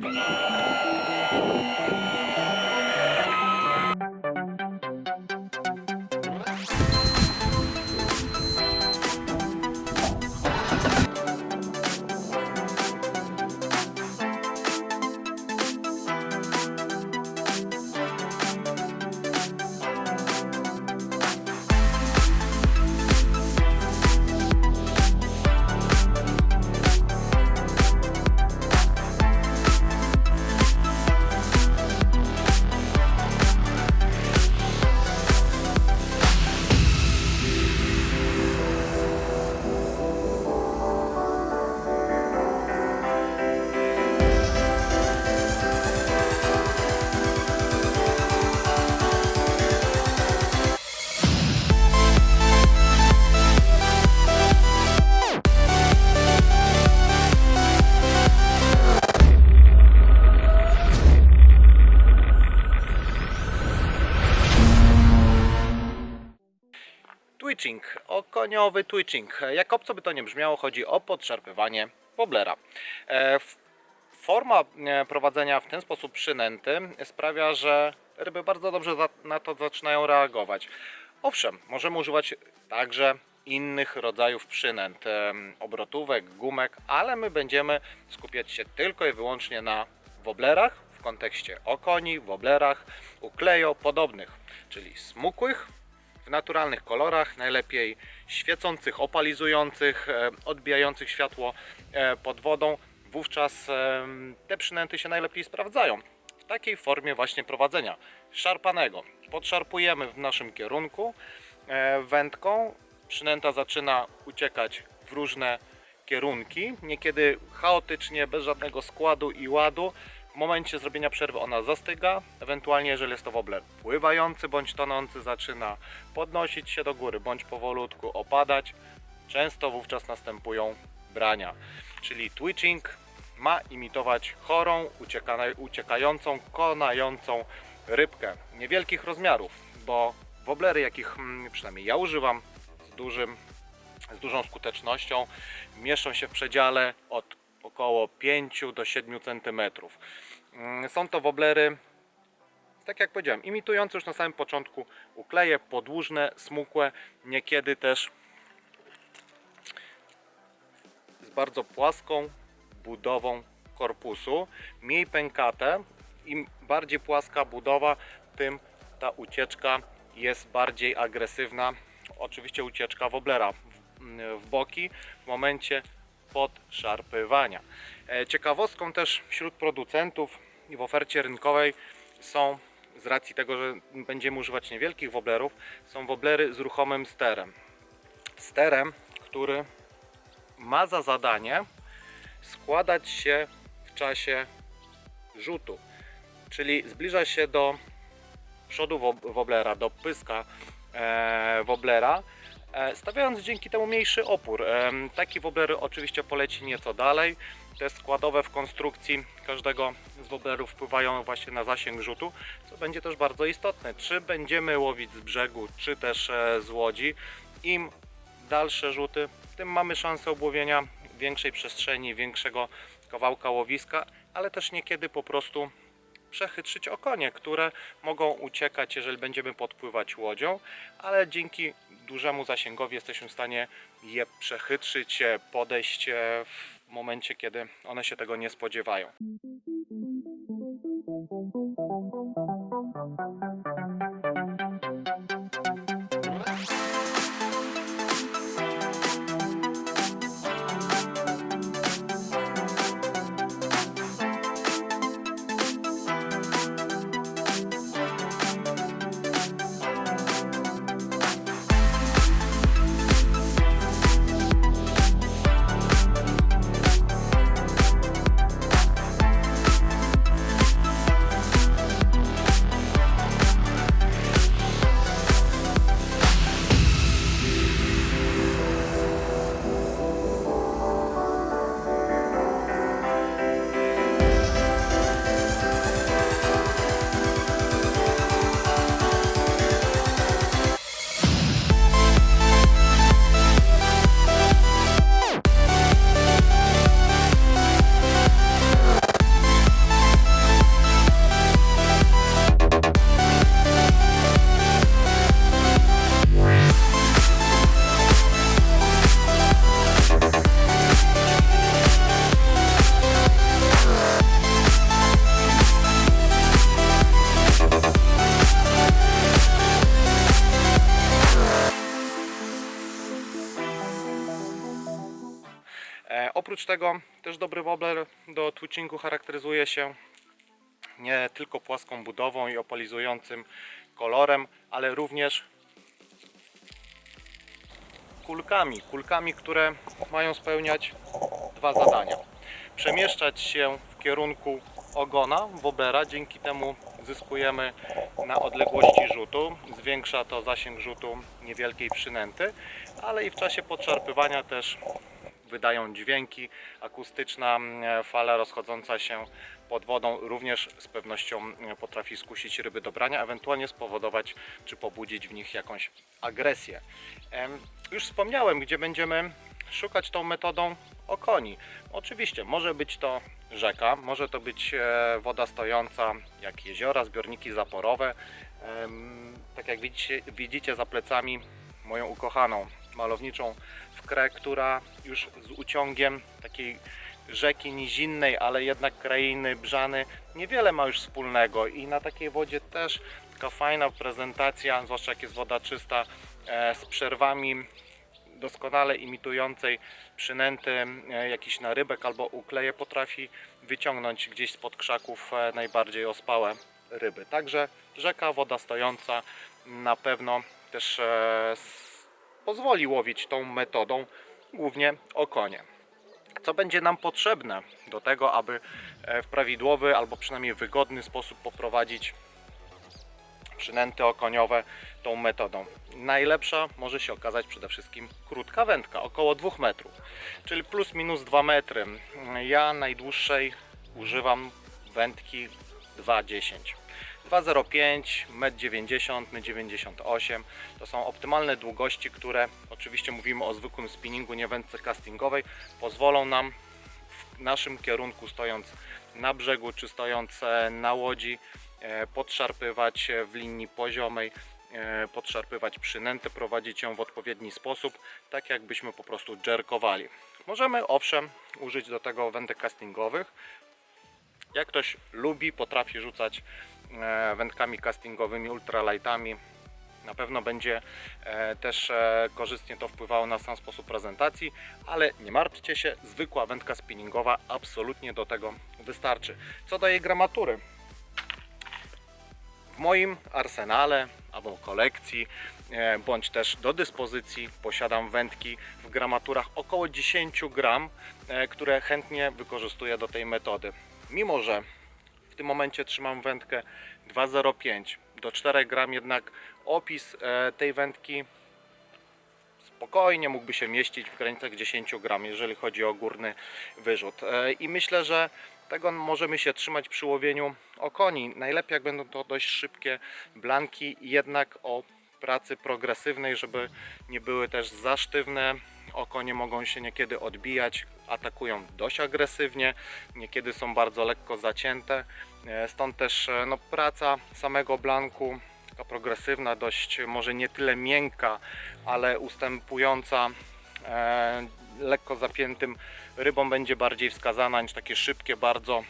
ああ! Okoniowy twitching. Jak obco by to nie brzmiało, chodzi o podszarpywanie woblera. E, Forma e, prowadzenia w ten sposób przynęty sprawia, że ryby bardzo dobrze na to zaczynają reagować. Owszem, możemy używać także innych rodzajów przynęt, em, obrotówek, gumek, ale my będziemy skupiać się tylko i wyłącznie na woblerach w kontekście okoni, woblerach, uklejo podobnych, czyli smukłych, naturalnych kolorach, najlepiej świecących, opalizujących, e, odbijających światło e, pod wodą. Wówczas em, te przynęty się najlepiej sprawdzają. W takiej formie właśnie prowadzenia szarpanego. Podszarpujemy w naszym kierunku e, wędką. Przynęta zaczyna uciekać w różne kierunki, niekiedy chaotycznie, bez żadnego składu i ładu. Momencie zrobienia przerwy ona zastyga, ewentualnie jeżeli jest to wobler pływający bądź tonący, zaczyna podnosić się do góry bądź powolutku opadać. Często wówczas następują brania, czyli twitching ma imitować chorą, uciekającą, konającą rybkę niewielkich rozmiarów, bo woblery, jakich mm, przynajmniej ja używam z dużym z dużą skutecznością mieszczą się w przedziale od około 5 do 7 cm. Są to woblery, tak jak powiedziałem, imitujące już na samym początku ukleje podłużne, smukłe, niekiedy też z bardzo płaską budową korpusu, mniej pękate. Im bardziej płaska budowa, tym ta ucieczka jest bardziej agresywna. Oczywiście ucieczka woblera w, w boki w momencie podszarpywania. E, Ciekawostką też wśród producentów i w ofercie rynkowej są z racji tego, że będziemy używać niewielkich woblerów, są woblery z ruchomym sterem. Sterem, który ma za zadanie składać się w czasie rzutu, czyli zbliża się do przodu wob- woblera, do pyska e, woblera, stawiając dzięki temu mniejszy opór. E, taki wobler oczywiście poleci nieco dalej. Te składowe w konstrukcji każdego z woblerów wpływają właśnie na zasięg rzutu, co będzie też bardzo istotne. Czy będziemy łowić z brzegu, czy też e, z łodzi. Im dalsze rzuty, tym mamy szansę obłowienia większej przestrzeni, większego kawałka łowiska, ale też niekiedy po prostu przechytrzyć okonie, które mogą uciekać, jeżeli będziemy podpływać łodzią, ale dzięki dużemu zasięgowi jesteśmy w stanie je przechytrzyć, podejść e, w momencie, kiedy one się tego nie spodziewają. Tego też dobry wobbler do twitchingu charakteryzuje się nie tylko płaską budową i opalizującym kolorem, ale również kulkami, kulkami, które mają spełniać dwa zadania. Przemieszczać się w kierunku ogona woblera, dzięki temu zyskujemy na odległości rzutu, zwiększa to zasięg rzutu niewielkiej przynęty, ale i w czasie podszarpywania też wydają dźwięki. Akustyczna mm, fala rozchodząca się pod wodą również z pewnością mm, potrafi skusić ryby do brania, ewentualnie spowodować czy pobudzić w nich jakąś agresję. Już wspomniałem, gdzie będziemy szukać tą metodą okoni. Oczywiście może być to rzeka, może to być e, woda stojąca, jak jeziora, zbiorniki zaporowe. Tak jak widzicie, widzicie za plecami moją ukochaną malowniczą wkrę, która już z uciągiem takiej rzeki nizinnej, ale jednak krainy brzany niewiele ma już wspólnego i na takiej wodzie też taka fajna prezentacja, zwłaszcza jak jest woda czysta, e, z przerwami doskonale imitującej przynęty e, jakiś narybek albo ukleje potrafi wyciągnąć gdzieś spod krzaków e, najbardziej ospałe ryby. Także rzeka, woda stojąca na pewno też pozwoli łowić tą metodą głównie okonie. Co będzie nam potrzebne do tego, aby e, w prawidłowy albo przynajmniej wygodny sposób poprowadzić przynęty okoniowe tą metodą. Najlepsza może się okazać przede wszystkim krótka wędka, około 2 metrów, czyli plus minus 2 metry. Ja najdłuższej używam wędki 2,10. 2,05, 1,90 m, 98 to są optymalne długości, które oczywiście mówimy o zwykłym spinningu, nie wędce castingowej, pozwolą nam w naszym kierunku stojąc na brzegu czy stojąc e, na łodzi e, podszarpywać w linii poziomej, e, podszarpywać przynętę, prowadzić ją w odpowiedni sposób, tak jakbyśmy po prostu jerkowali. Możemy owszem użyć do tego wędek castingowych. Jak ktoś lubi, potrafi rzucać wędkami castingowymi, ultralightami, na pewno będzie e, też e, korzystnie to wpływało na sam sposób prezentacji, ale nie martwcie się, zwykła wędka spinningowa absolutnie do tego wystarczy. Co do jej gramatury, w moim arsenale albo kolekcji, e, bądź też do dyspozycji posiadam wędki w gramaturach około 10 gram, e, które chętnie wykorzystuję do tej metody. Mimo, że tym momencie trzymam wędkę 2,05 do 4 gram, jednak opis e, tej wędki spokojnie mógłby się mieścić w granicach 10 gram, jeżeli chodzi o górny wyrzut. E, I myślę, że tego możemy się trzymać przy łowieniu okoni. Najlepiej jak będą to dość szybkie blanki, jednak o pracy progresywnej, żeby nie były też za sztywne. Okonie mogą się niekiedy odbijać, atakują dość agresywnie, niekiedy są bardzo lekko zacięte. E, Stąd też e, no, praca samego blanku taka progresywna, dość może nie tyle miękka, ale ustępująca e, lekko zapiętym rybom będzie bardziej wskazana niż takie szybkie, bardzo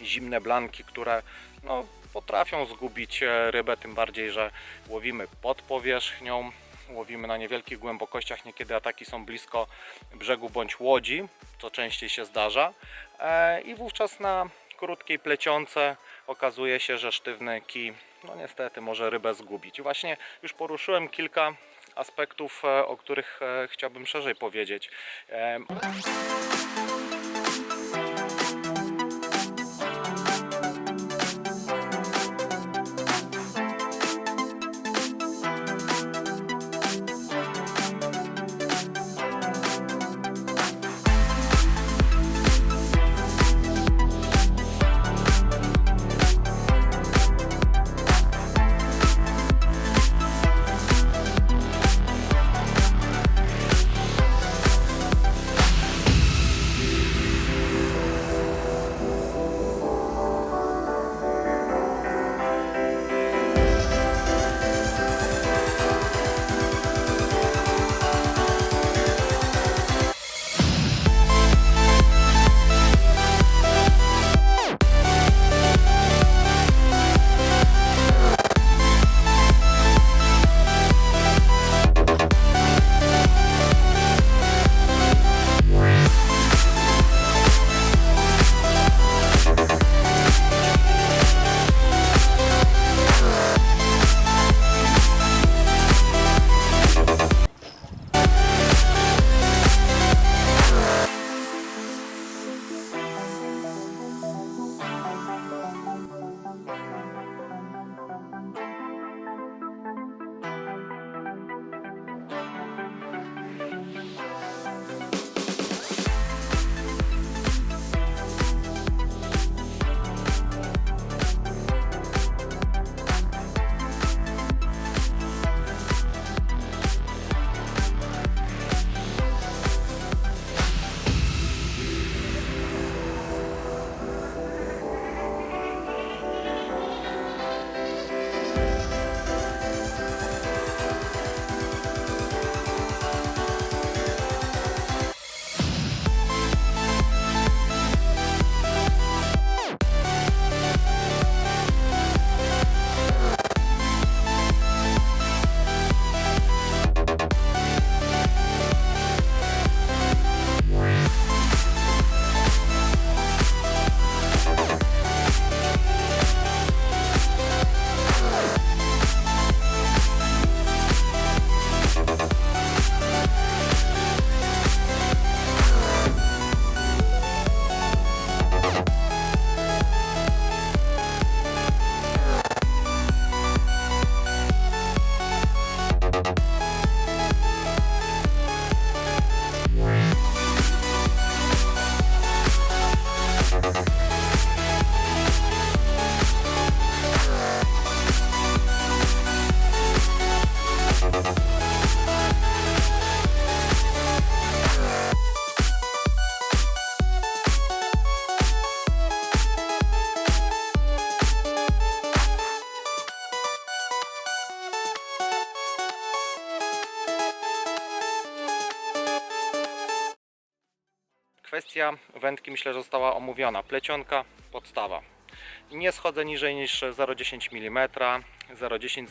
zimne blanki, które no, potrafią zgubić e, rybę, tym bardziej, że łowimy pod powierzchnią, łowimy na niewielkich głębokościach, niekiedy ataki są blisko brzegu bądź łodzi, co częściej się zdarza e, i wówczas na krótkiej plecionce okazuje się, że sztywny kij no niestety może rybę zgubić. Właśnie już poruszyłem kilka aspektów, e, o których e, chciałbym szerzej powiedzieć. Kwestia wędki myślę, że została omówiona. Plecionka, podstawa. Nie schodzę niżej niż 0,10 mm, 0,10,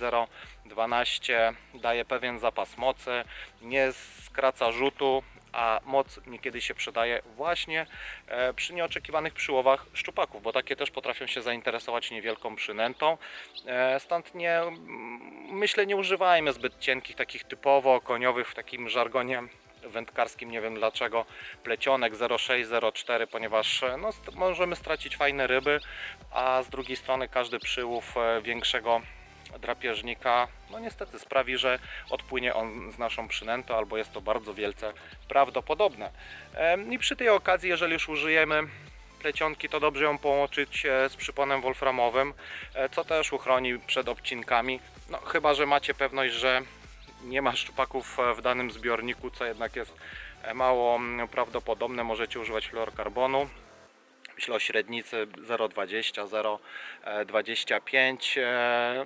0,12 daje pewien zapas mocy, nie skraca rzutu, a moc niekiedy się przydaje właśnie e, przy nieoczekiwanych przyłowach szczupaków, bo takie też potrafią się zainteresować niewielką przynętą. E, Stąd nie, myślę, nie używajmy zbyt cienkich, takich typowo koniowych w takim żargonie wędkarskim, nie wiem dlaczego, plecionek 0,6, 0,4, ponieważ e, no, możemy stracić fajne ryby, a z drugiej strony każdy przyłów e, większego drapieżnika, no niestety sprawi, że odpłynie on z naszą przynętą, albo jest to bardzo wielce prawdopodobne. I przy tej okazji, jeżeli już użyjemy plecionki, to dobrze ją połączyć e, z przyponem wolframowym, co też uchroni przed obcinkami. No, chyba, że macie pewność, że nie ma szczupaków e, w danym zbiorniku, co jednak jest e, mało prawdopodobne. Możecie używać fluorokarbonu. Myślę o średnicy 0,20, 0,25. e,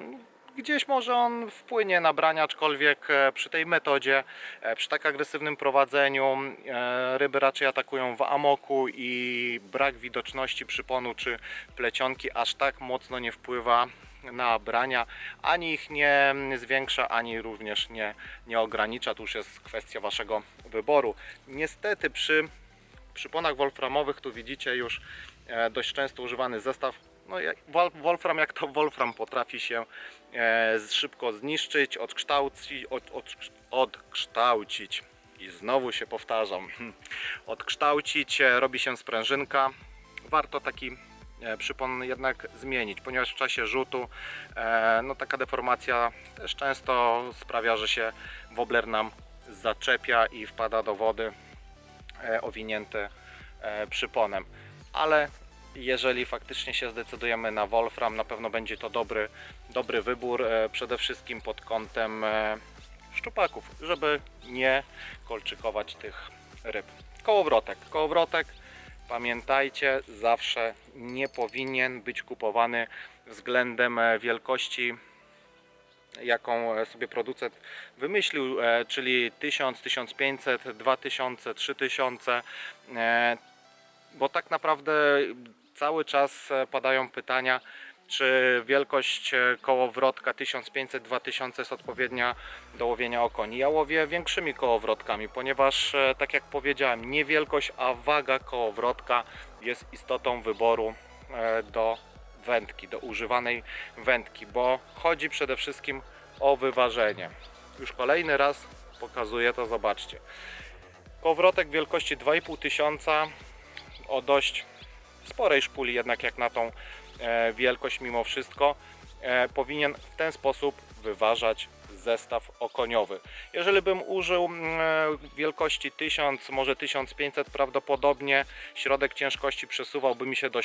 Gdzieś może on wpłynie na brania, aczkolwiek przy tej metodzie, przy tak agresywnym prowadzeniu ryby raczej atakują w amoku i brak widoczności przyponu czy plecionki aż tak mocno nie wpływa na brania, ani ich nie zwiększa, ani również nie, nie ogranicza. Tu już jest kwestia Waszego wyboru. Niestety przy przyponach wolframowych tu widzicie już e, dość często używany zestaw. No, Wolfram jak to Wolfram potrafi się e, szybko zniszczyć, odkształcić, od, od, odkształcić i znowu się powtarzam, odkształcić, e, robi się sprężynka. Warto taki przypon jednak zmienić, ponieważ w czasie rzutu e, no, taka deformacja też często sprawia, że się wobler nam zaczepia i wpada do wody e, owinięty e, przyponem. Ale jeżeli faktycznie się zdecydujemy na Wolfram, na pewno będzie to dobry, dobry wybór, e, przede wszystkim pod kątem e, szczupaków, żeby nie kolczykować tych ryb. Kołowrotek. Kołowrotek, pamiętajcie, zawsze nie powinien być kupowany względem e, wielkości jaką e, sobie producent wymyślił, e, czyli 1000, 1500, 2000, 3000, e, bo tak naprawdę cały czas padają pytania, czy wielkość e, kołowrotka 1500-2000 jest odpowiednia do łowienia okoni. Ja łowię większymi kołowrotkami, ponieważ e, tak jak powiedziałem, nie wielkość, a waga kołowrotka jest istotą wyboru e, do wędki, do używanej wędki, bo chodzi przede wszystkim o wyważenie. Już kolejny raz pokazuję to, zobaczcie. Kołowrotek wielkości 2,5 tysiąca o dość sporej szpuli jednak jak na tą wielkość mimo wszystko e, powinien w ten sposób wyważać zestaw okoniowy. Jeżeli bym użył mm, e, wielkości 1000, może 1500 prawdopodobnie środek ciężkości przesuwałby mi się do,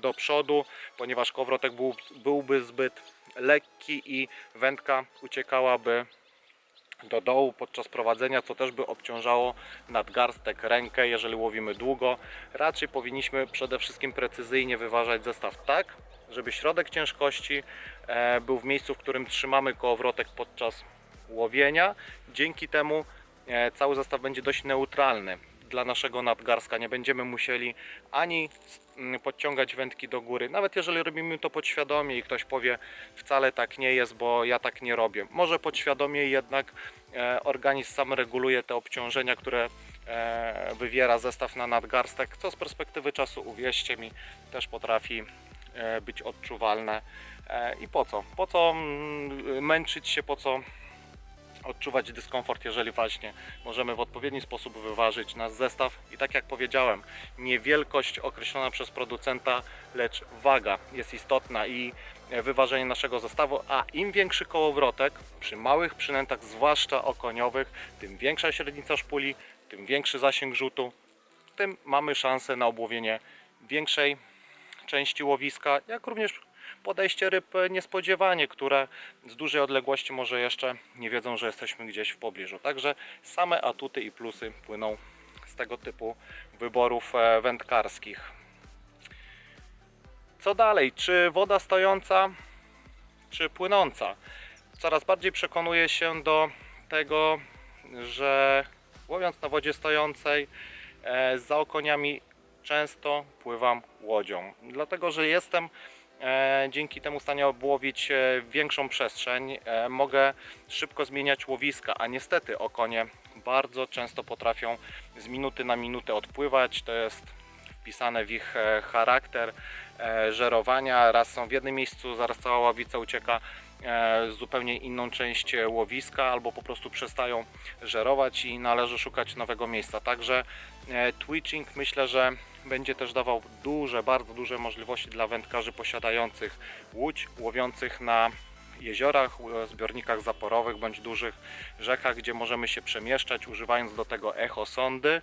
do przodu, ponieważ kołowrotek był, byłby zbyt lekki i wędka uciekałaby do dołu podczas prowadzenia, co też by obciążało nadgarstek, rękę, jeżeli łowimy długo. Raczej powinniśmy przede wszystkim precyzyjnie wyważać zestaw tak, żeby środek ciężkości e, był w miejscu, w którym trzymamy kołowrotek podczas łowienia. Dzięki temu e, cały zestaw będzie dość neutralny dla naszego nadgarstka. Nie będziemy musieli ani mm, podciągać wędki do góry, nawet jeżeli robimy to podświadomie i ktoś powie wcale tak nie jest, bo ja tak nie robię. Może podświadomie jednak e, organizm sam reguluje te obciążenia, które e, wywiera zestaw na nadgarstek, co z perspektywy czasu, uwierzcie mi, też potrafi e, być odczuwalne. I po co? Po co mm, męczyć się, po co odczuwać dyskomfort, jeżeli właśnie możemy w odpowiedni sposób wyważyć nasz zestaw. I tak jak powiedziałem, nie wielkość określona przez producenta, lecz waga jest istotna i wyważenie naszego zestawu, a im większy kołowrotek, przy małych przynętach, zwłaszcza okoniowych, tym większa średnica szpuli, tym większy zasięg rzutu, tym mamy szansę na obłowienie większej części łowiska, jak również podejście ryb niespodziewanie, które z dużej odległości może jeszcze nie wiedzą, że jesteśmy gdzieś w pobliżu. Także same atuty i plusy płyną z tego typu wyborów e, wędkarskich. Co dalej? Czy woda stojąca, czy płynąca? Coraz bardziej przekonuję się do tego, że łowiąc na wodzie stojącej e, za okoniami często pływam łodzią, dlatego że jestem e, dzięki temu stanie obłowić e, większą przestrzeń. E, mogę szybko zmieniać łowiska, a niestety okonie bardzo często potrafią z minuty na minutę odpływać. To jest wpisane w ich e, charakter e, żerowania. Raz są w jednym miejscu, zaraz cała ławica ucieka e, w zupełnie inną część e, łowiska, albo po prostu przestają żerować i należy szukać nowego miejsca. Także e, twitching myślę, że będzie też dawał duże, bardzo duże możliwości dla wędkarzy posiadających łódź, łowiących na jeziorach, zbiornikach zaporowych bądź dużych rzekach, gdzie możemy się przemieszczać, używając do tego echosondy,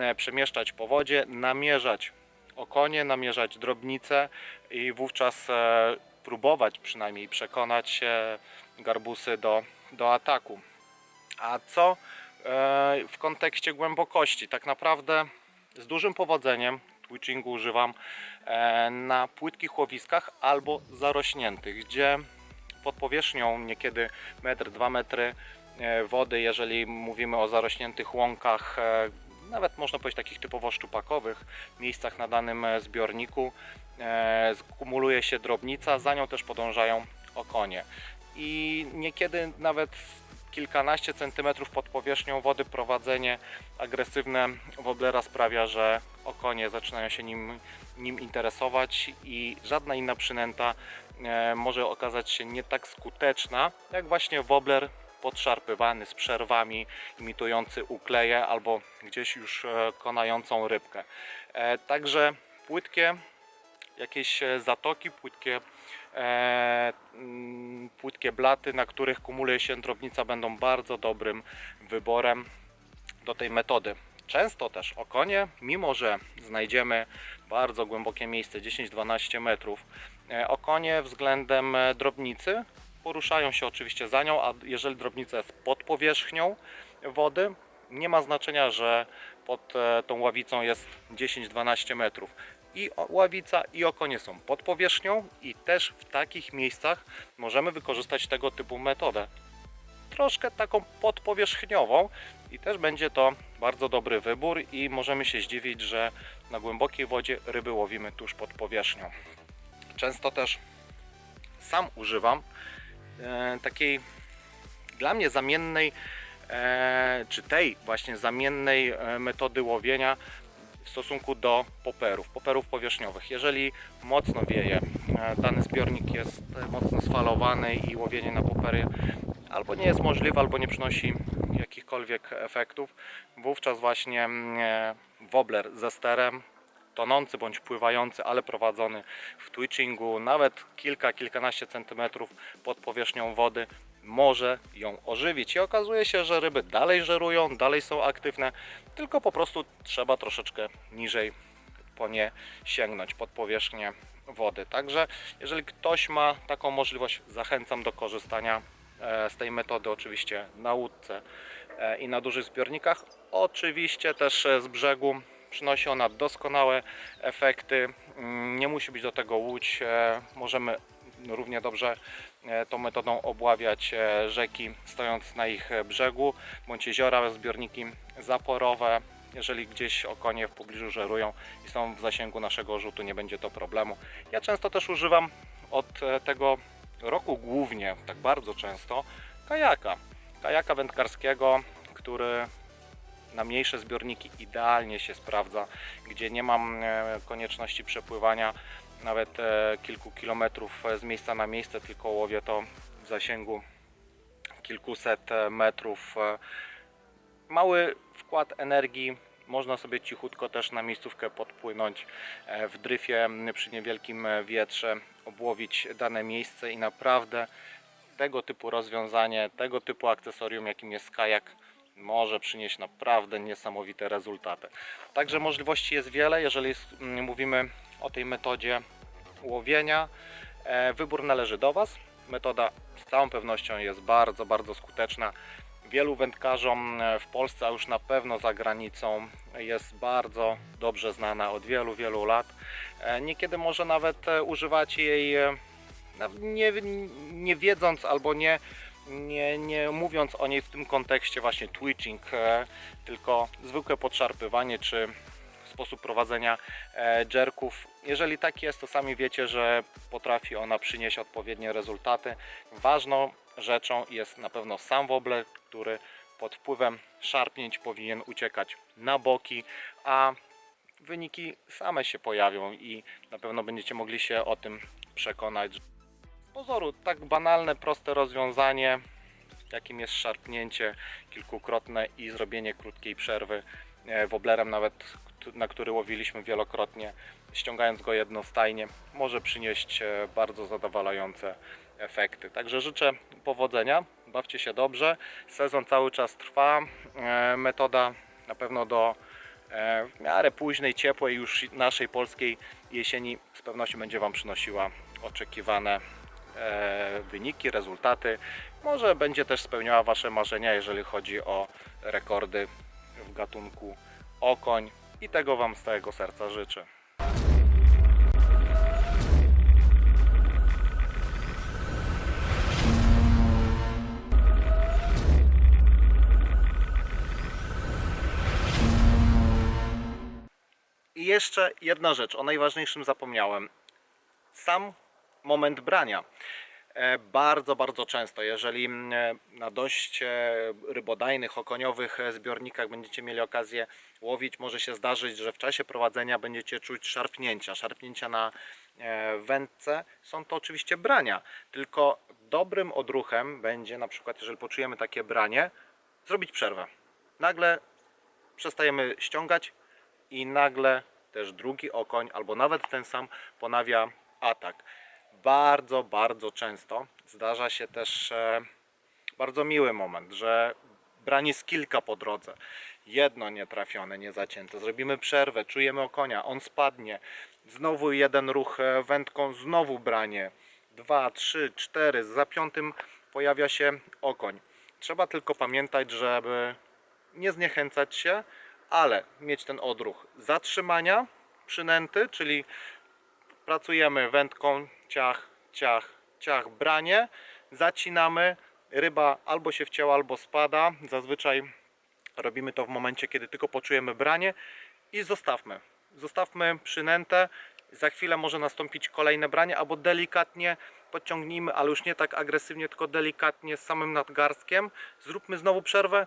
e, przemieszczać po wodzie, namierzać okonie, namierzać drobnice i wówczas e, próbować przynajmniej przekonać garbusy do, do ataku. A co e, w kontekście głębokości? Tak naprawdę z dużym powodzeniem twitchingu używam e, na płytkich łowiskach albo zarośniętych, gdzie pod powierzchnią niekiedy metr, dwa metry e, wody, jeżeli mówimy o zarośniętych łąkach, e, nawet można powiedzieć takich typowo szczupakowych miejscach na danym zbiorniku, kumuluje się drobnica, za nią też podążają okonie. I niekiedy nawet kilkanaście centymetrów pod powierzchnią wody prowadzenie agresywne woblera sprawia, że okonie zaczynają się nim, nim interesować i żadna inna przynęta e, może okazać się nie tak skuteczna jak właśnie wobler podszarpywany z przerwami, imitujący ukleje albo gdzieś już e, konającą rybkę. E, Także płytkie jakieś zatoki, płytkie, płytkie blaty, na których kumuluje się drobnica, będą bardzo dobrym wyborem do tej metody. Często też okonie, mimo że znajdziemy bardzo głębokie miejsce 10-12 metrów, e, okonie względem e, drobnicy poruszają się oczywiście za nią, a jeżeli drobnica jest pod powierzchnią wody, nie ma znaczenia, że pod e, tą ławicą jest 10-12 metrów. I ławica i okonie są pod powierzchnią i też w takich miejscach możemy wykorzystać tego typu metodę. Troszkę taką podpowierzchniową i też będzie to bardzo dobry wybór i możemy się zdziwić, że na głębokiej wodzie ryby łowimy tuż pod powierzchnią. Często też sam używam e, takiej dla mnie zamiennej, e, czy tej właśnie zamiennej e, metody łowienia w stosunku do poperów, poperów powierzchniowych. Jeżeli mocno wieje, e, dany zbiornik jest e, mocno sfalowany i łowienie na popery albo nie jest możliwe, albo nie przynosi jakichkolwiek efektów, wówczas właśnie mm, e, wobbler ze sterem tonący bądź pływający, ale prowadzony w twitchingu, nawet kilka, kilkanaście centymetrów pod powierzchnią wody, może ją ożywić. I okazuje się, że ryby dalej żerują, dalej są aktywne, tylko po prostu trzeba troszeczkę niżej po nie sięgnąć pod powierzchnię wody. Także jeżeli ktoś ma taką możliwość, zachęcam do korzystania e, z tej metody oczywiście na łódce e, i na dużych zbiornikach. Oczywiście też e, z brzegu przynosi ona doskonałe efekty. Mm, Nie musi być do tego łódź. Możemy równie dobrze tą metodą obławiać e, rzeki stojąc na ich e, brzegu bądź jeziora, zbiorniki zaporowe. Jeżeli gdzieś okonie w pobliżu żerują i są w zasięgu naszego rzutu, nie będzie to problemu. Ja często też używam od e, tego roku głównie, tak bardzo często, kajaka. Kajaka wędkarskiego, który na mniejsze zbiorniki idealnie się sprawdza, gdzie nie mam e, konieczności przepływania nawet e, kilku kilometrów e, z miejsca na miejsce, tylko łowię to w zasięgu kilkuset e, metrów. Mały wkład energii, można sobie cichutko też na miejscówkę podpłynąć w dryfie przy niewielkim wietrze, obłowić dane miejsce i naprawdę tego typu rozwiązanie, tego typu akcesorium, jakim jest kajak, może przynieść naprawdę niesamowite rezultaty. Także możliwości jest wiele, jeżeli mówimy o tej metodzie łowienia. E, Wybór należy do Was. Metoda z całą pewnością jest bardzo, bardzo skuteczna. Wielu wędkarzom e, w Polsce, a już na pewno za granicą, jest bardzo dobrze znana od wielu, wielu lat. E, Niekiedy może nawet używacie jej nie, nie wiedząc albo nie nie, nie mówiąc o niej w tym kontekście właśnie twitching, tylko zwykłe podszarpywanie czy sposób prowadzenia e, jerków. Jeżeli tak jest, to sami wiecie, że potrafi ona przynieść odpowiednie rezultaty. Ważną rzeczą jest na pewno sam wobler, który pod wpływem szarpnięć powinien uciekać na boki, a wyniki same się pojawią i na pewno będziecie mogli się o tym przekonać. Z pozoru tak banalne, proste rozwiązanie, jakim jest szarpnięcie kilkukrotne i zrobienie krótkiej przerwy e, woblerem, nawet na który łowiliśmy wielokrotnie, ściągając go jednostajnie, może przynieść e, bardzo zadowalające efekty. Także życzę powodzenia, bawcie się dobrze. Sezon cały czas trwa. E, Metoda na pewno do e, w miarę późnej, ciepłej już naszej polskiej jesieni z pewnością będzie Wam przynosiła oczekiwane wyniki, rezultaty. Może będzie też spełniała Wasze marzenia, jeżeli chodzi o rekordy w gatunku okoń i tego Wam z całego serca życzę. I jeszcze jedna rzecz, o najważniejszym zapomniałem. Sam moment brania. E, Bardzo, bardzo często, jeżeli mm, e, na dość e, rybodajnych, okoniowych zbiornikach będziecie mieli okazję łowić, może się zdarzyć, że w czasie prowadzenia będziecie czuć szarpnięcia. Szarpnięcia na wędce są to oczywiście brania, tylko dobrym odruchem będzie na przykład, jeżeli poczujemy takie branie, zrobić przerwę. Nagle przestajemy ściągać i nagle też drugi okoń, albo nawet ten sam ponawia atak. Bardzo, bardzo często zdarza się też e, bardzo miły moment, że branie jest kilka po drodze. Jedno nietrafione, niezacięte. Zrobimy przerwę, czujemy okonia, on spadnie. Znowu jeden ruch e, wędką, znowu branie. Dwa, trzy, cztery. Za piątym pojawia się okoń. Trzeba tylko pamiętać, żeby nie zniechęcać się, ale mieć ten odruch zatrzymania przynęty, czyli pracujemy wędką, ciach, ciach, ciach, branie, zacinamy, ryba albo się wcięła, albo spada. Zazwyczaj robimy to w momencie, kiedy tylko poczujemy branie i zostawmy. Zostawmy przynętę. Za chwilę może nastąpić kolejne branie, albo delikatnie podciągnijmy, ale już nie tak agresywnie, tylko delikatnie z samym nadgarstkiem. Zróbmy znowu przerwę,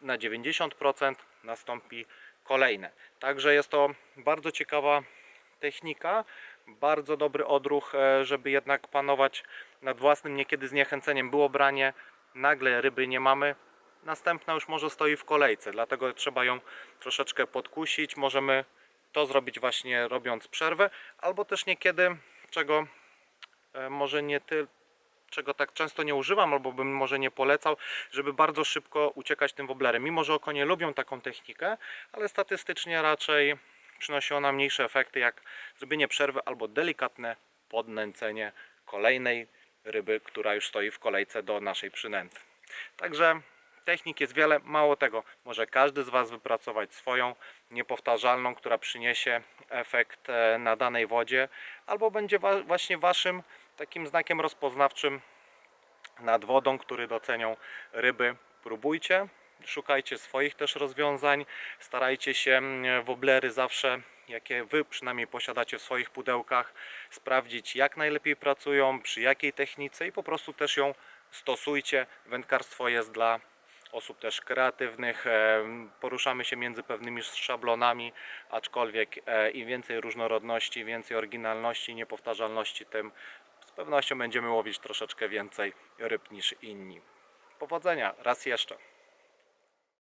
na 90% nastąpi kolejne. Także jest to bardzo ciekawa technika, bardzo dobry odruch, e, żeby jednak panować nad własnym niekiedy zniechęceniem. Było branie, nagle ryby nie mamy, następna już może stoi w kolejce, dlatego trzeba ją troszeczkę podkusić. Możemy to zrobić właśnie robiąc przerwę, albo też niekiedy, czego e, może nie ty, czego tak często nie używam, albo bym może nie polecał, żeby bardzo szybko uciekać tym woblerem. Mimo, że okonie lubią taką technikę, ale statystycznie raczej przynosi ona mniejsze efekty, jak zrobienie przerwy albo delikatne podnęcenie kolejnej ryby, która już stoi w kolejce do naszej przynęty. Także technik jest wiele, mało tego, może każdy z Was wypracować swoją niepowtarzalną, która przyniesie efekt e, na danej wodzie, albo będzie właśnie Waszym takim znakiem rozpoznawczym nad wodą, który docenią ryby. Próbujcie, szukajcie swoich też rozwiązań, starajcie się mm, woblery zawsze, jakie Wy przynajmniej posiadacie w swoich pudełkach, sprawdzić jak najlepiej pracują, przy jakiej technice i po prostu też ją stosujcie. Wędkarstwo jest dla osób też kreatywnych, e, poruszamy się między pewnymi szablonami, aczkolwiek e, im więcej różnorodności, więcej oryginalności, niepowtarzalności, tym z pewnością będziemy łowić troszeczkę więcej ryb niż inni. Powodzenia raz jeszcze.